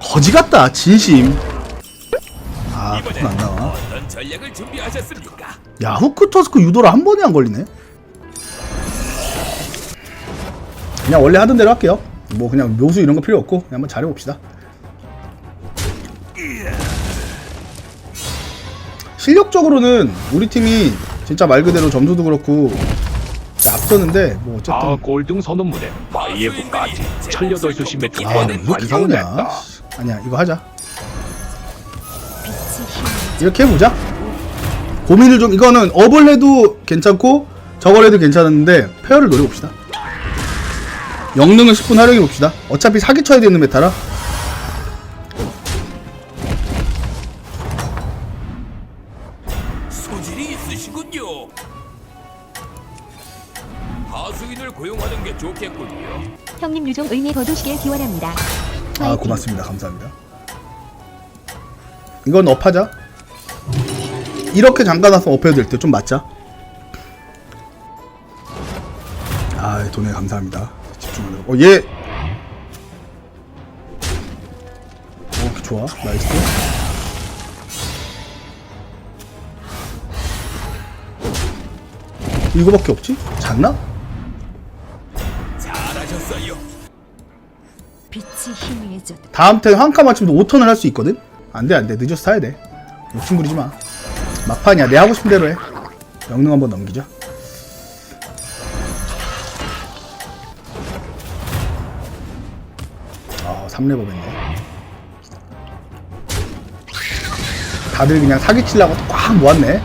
거지 같다 진심 아 그건 안 나와 어떤 전략을 준비하셨습니까? 야 후크 터스크 유도를 한 번에 안 걸리네 그냥 원래 하던 대로 할게요 뭐 그냥 묘수 이런 거 필요 없고 그냥 한번 잘해봅시다 실력적으로는 우리 팀이 진짜 말 그대로 점수도 그렇고 앞서는데 뭐 어쨌든 아 골등 선언문에 수시 매트 아, 싸우냐? 완성됐다. 아니야, 이거 하자. 이렇게 해보자. 고민을 좀, 이거는 업을 해도 괜찮고, 저걸 해도 괜찮은데, 페어를 노려봅시다. 영능을 10분 활용해봅시다. 어차피 사기 쳐야 되는 메타라. 소질이 있으시군요. 하수인을 고용하는 게 좋겠군요. 형님 유종 의미 거두시길 기원합니다. 아! 고맙습니다. 감사합니다. 이건 업하자. 이렇게 잠가놔서 업해도 될 때 좀 맞자. 아, 돈에 감사합니다. 집중하려고. 어, 얘. 어, 좋아. 나이스. 이거밖에 없지? 잤나? 잘하셨어요. 빛이 희미해졌다. 다음 턴 한카 맞추면 5턴을 할 수 있거든? 안 돼, 안 돼. 늦어서 사야 돼. 욕심 부리지 마. 막판이야. 내 하고 싶은 대로 해. 영능 한번 넘기자. 아, 3레버 뺐네. 다들 그냥 사기치려고 꽉 모았네.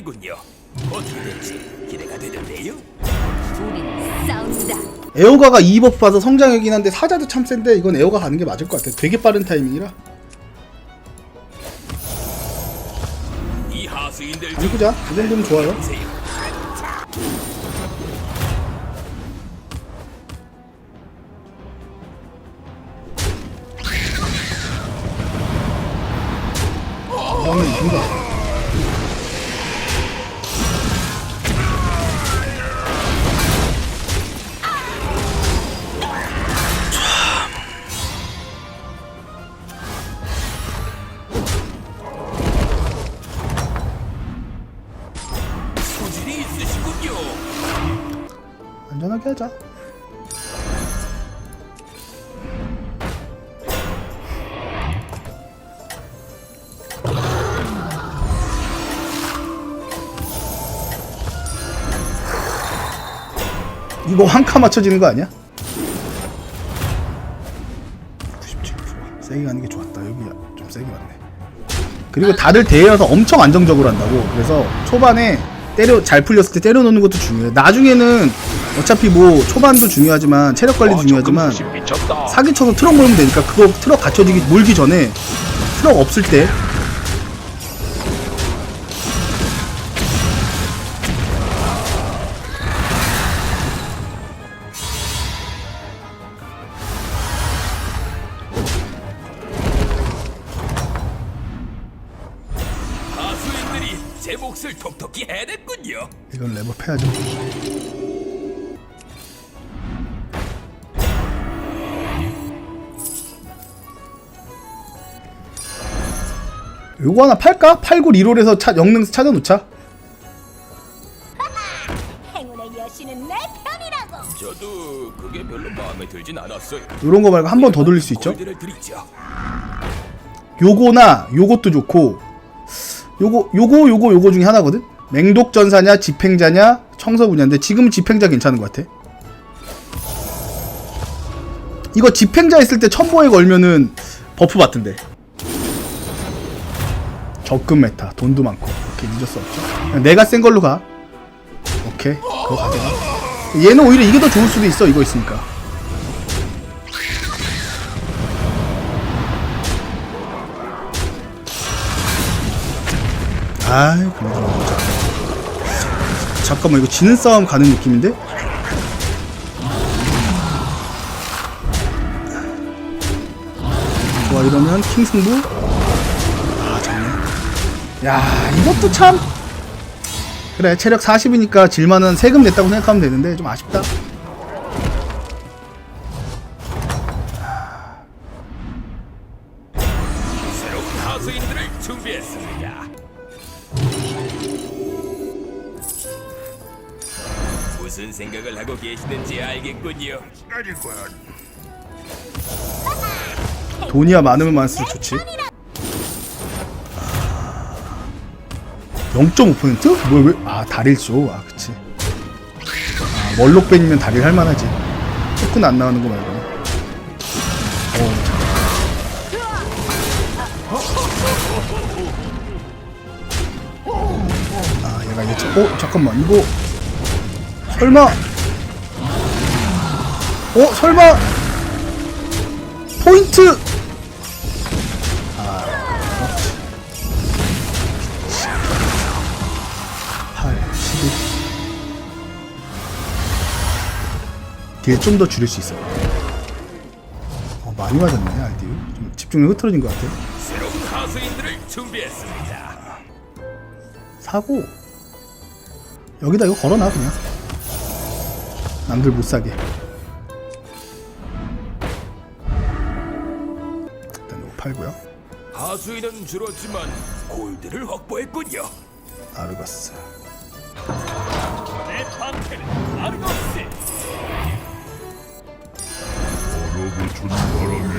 전략이군요. 어떻게 될지 기대가 되는데요. 싸운다. 에어가가 2버프 봐서 성장이긴 한데 사자도 참 센데 이건 에어가 가는 게 맞을 것 같아. 되게 빠른 타이밍이라. 이 하수인들 이거자. 이 정도면 좋아요. 보세요. 형님 이긴다. 이거 한카 맞춰지는 거 아니야? 97 좋아. 세게 가는 게 좋았다. 여기 좀 세게 맞네. 그리고 다들 대회여서 엄청 안정적으로 한다고. 그래서 초반에 때려 잘 풀렸을 때 때려 놓는 것도 중요해. 나중에는 어차피 뭐 초반도 중요하지만 체력 관리도 아, 중요하지만 조금 수시 미쳤다. 사기 쳐서 트럭 몰면 되니까 그거 트럭 갖춰지기 몰기 전에 트럭 없을 때 몫을 톡톡히 해냈군요. 이건 레버 패야죠. 요거 하나 팔까? 팔고 리롤에서 차, 영능 찾아놓자. 행운의 여신은 내 편이라고. 저도 그게 별로 마음에 들진 않았어요. 요런 거 말고 한 번 더 돌릴 수 있죠. 골드를 드리죠. 요거나 요것도 좋고 요거 요거 요거 요거 중에 하나거든. 맹독 전사냐 집행자냐 청서부냐인데 지금 집행자 괜찮은 것 같아. 이거 집행자 있을 때 첨보에 걸면은 버프 받던데. 적금 메타 돈도 많고 잊을 수 없죠. 내가 센 걸로 가. 오케이 그거 가져가. 얘는 오히려 이게 더 좋을 수도 있어 이거 있으니까. 아이 그럼. 잠깐만 이거 지는 싸움 가는 느낌인데? 좋아 이러면 킹 승부? 아 좋네. 야 이것도 참. 그래 체력 40이니까 질만은 세금 냈다고 생각하면 되는데 좀 아쉽다. 하고 계시는지 알겠군요. 돈이야 많으면 많을수록 좋지. 0.5%? 뭐야 왜? 아 달일쇼 아 그치. 아, 멀록벤이면 달일 할만하지. 조금 안 나오는 거 말고. 어, 아 얘가 이제 자- 어 잠깐만. 이거 설마 어 설마. 포인트. 아 그렇지 8 11딜좀더 줄일 수 있어. 어 많이 맞았네 알디우 좀 집중력 흐트러진 것 같아. 새로운 하수인들을 준비했습니다. 사고. 여기다 이거 걸어놔 그냥. 남들 못 사게 팔고요 하수인은 줄었지만 골드를 확보했군요. 아르가스 내 방패는 아르거스. 얼어붙은 바람에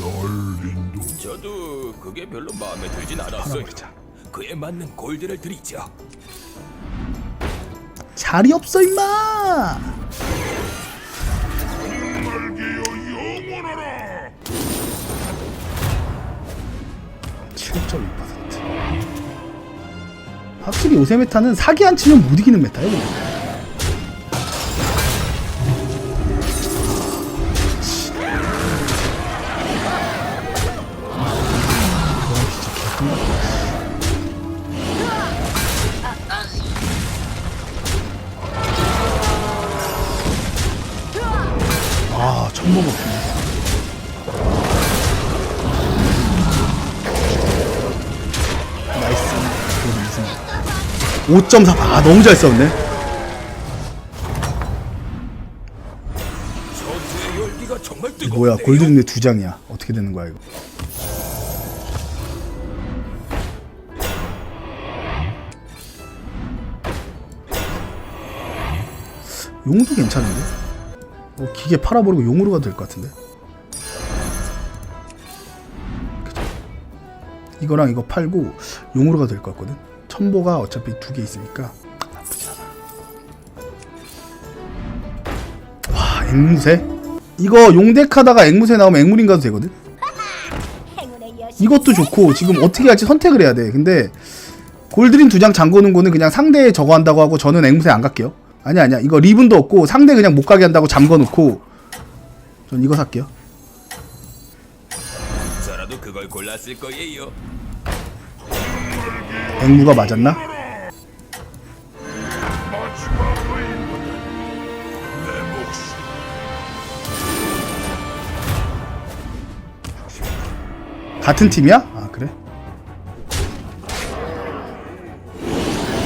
널 인도 저도 그게 별로 마음에 들진 않았어요. 팔아버리자 그에 맞는 골드를 드리죠. 자리 없어 임마 확실히 요새 메타는 사기 안 치면 못 이기는 메타예요. 아, 먹었네. 5.4. 아, 너무 잘 뜨거운데요. 뭐야, 골드린데 두 장이야. 어떻게 되는 거야, 이거. 용도 괜찮은데? 어, 기계 팔아버리고 용으로 가도 될 것 같은데? 이거랑 이거 팔고 용으로 가도 될 것 같거든? 첨보가 어차피 두 개 있으니까 나쁘지 않아. 와, 앵무새? 이거 용덱하다가 앵무새 나오면 앵무린 가도 되거든? 이것도 좋고 지금 어떻게 할지 선택을 해야 돼. 근데 골드린 두 장 잠궈놓은 거는 그냥 상대 저거 한다고 하고 저는 앵무새 안 갈게요. 아니야 아니야 이거 리븐도 없고 상대 그냥 못 가게 한다고 잠궈 놓고 전 이거 살게요. 저라도 그걸 골랐을 거예요. 앵무가 맞았나? 같은 팀이야? 아 그래?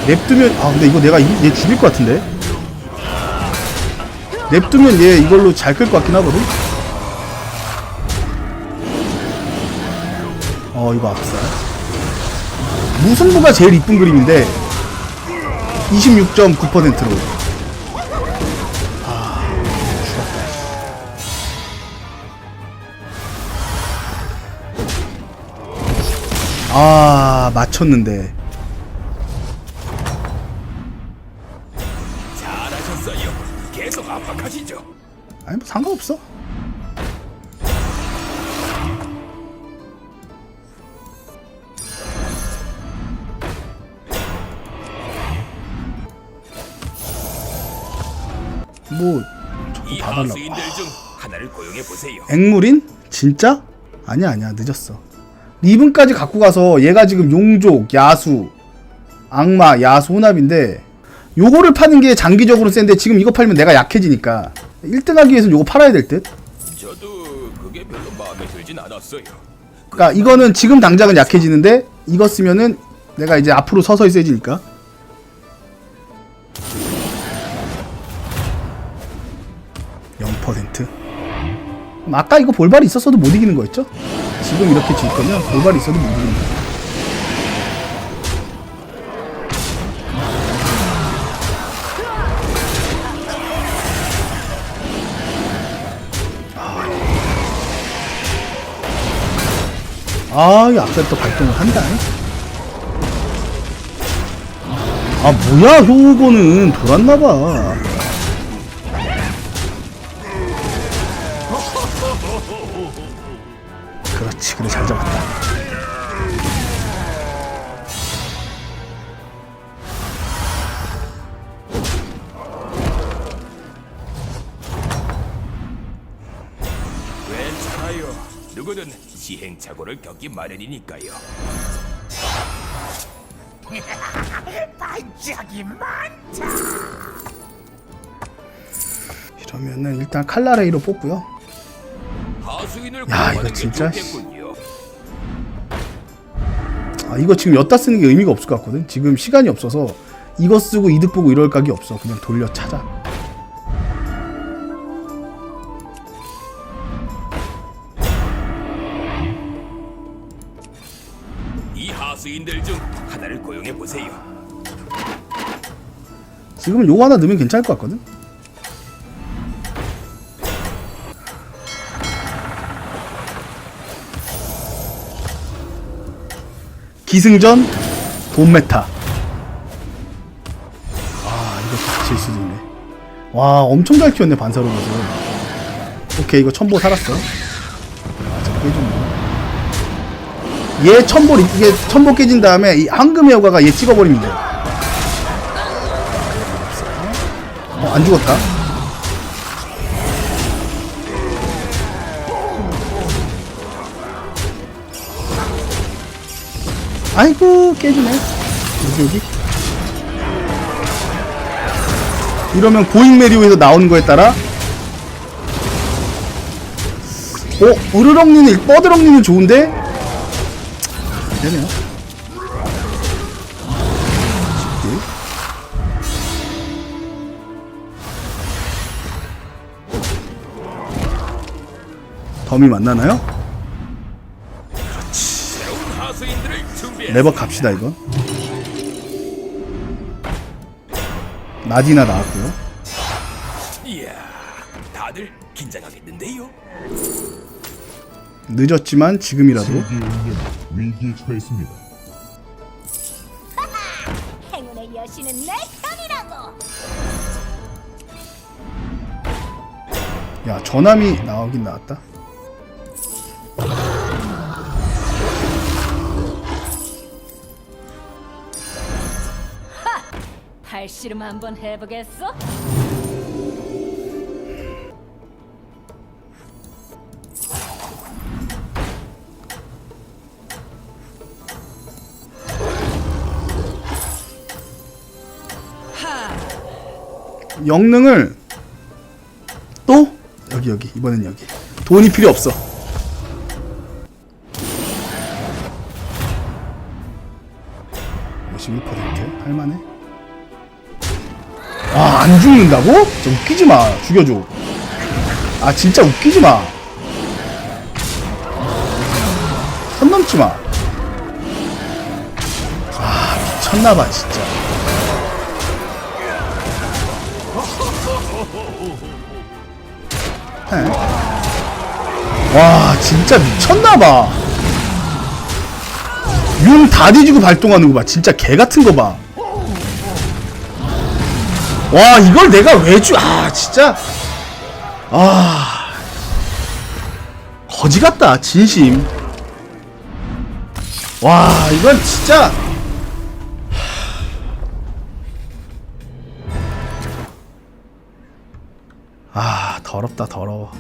냅두면 아 근데 이거 내가 이- 얘 죽일 것 같은데? 냅두면 얘 이걸로 잘 끌 것 같긴 하거든? 어 이거 압살 무승부가 제일 이쁜 그림인데 26.9%로 아 죽었다 아 맞췄는데 잘하셨어요. 계속 압박하시죠. 아니 뭐 상관없어 뭐이다 달라고. 하수인들 중 하나를 고용해 보세요. 앵무린? 진짜? 아니야 아니야 늦었어 리븐까지 갖고 가서 얘가 지금 용족, 야수, 악마, 야수 혼합인데 요거를 파는 게 장기적으로 센데 지금 이거 팔면 내가 약해지니까 1등 하기 위해서는 요거 팔아야 될 듯? 저도 그게 별로 마음에 들진 않았어요. 그러니까 이거는 지금 당장은 약해지는데 이거 쓰면은 내가 이제 앞으로 서서히 세지니까. 아까 이거 볼발이 있었어도 못 이기는 거였죠? 지금 이렇게 질 거면 볼발이 있어도 못 이기는 거야. 아, 이 앞에 또 발동을 한다. 아, 뭐야, 효고는 돌았나봐. 그렇지, 그래, 잘 잡았다. 괜찮아요. 누구든 시행착오를 겪기 마련이니까요. 이러면은 일단 칼라레이로 뽑고요. 하수인을 야, 이거 게 진짜. 아, 이거 지금 엿다 쓰는 게 의미가 없을 것 같거든. 지금 시간이 없어서 이거 쓰고 이득 보고 이럴 각이 없어. 그냥 돌려 찾아. 이 하수인들 중 하나를 고용해 보세요. 지금은 요거 하나 넣으면 괜찮을 것 같거든. 기승전 돈메타. 아 이거 질 수도 있네. 와 엄청 잘 키웠네 반사로 가서. 오케이 이거 첨보 살았어. 아저 깨졌네. 얘 첨보 이게 첨보 깨진 다음에 이 황금의 여가가 얘 찍어버리면 돼. 어, 안 죽었다. 아이고 깨지네. 여기 여기. 이러면 고잉 메리오에서 나오는 거에 따라 어? 으르렁니는 뻐드렁니는 좋은데? 안 되네요. 쉽게. 덤이 만나나요? 레버 갑시다 이건 나디나 나왔고요 이야, 다들 긴장하겠는데요. 늦었지만 지금이라도 위기에 처했습니다. 행운의 여신은 내 편이라고. 야 전함이 나오긴 나왔다 팔씨름 한번 해보겠어? 영능을 또? 여기 여기. 이번엔 여기. 돈이 필요 없어 안 죽는다고? 진짜 웃기지 마 죽여줘. 아 진짜 웃기지 마 선 넘지 마 아 미쳤나봐 진짜. 네. 와 진짜 미쳤나봐. 윤다 뒤지고 발동하는 거 봐. 진짜 개 같은 거 봐 와 이걸 내가 왜 주 아 진짜. 아. 거지 같다 진심. 와 이건 진짜. 아 더럽다 더러워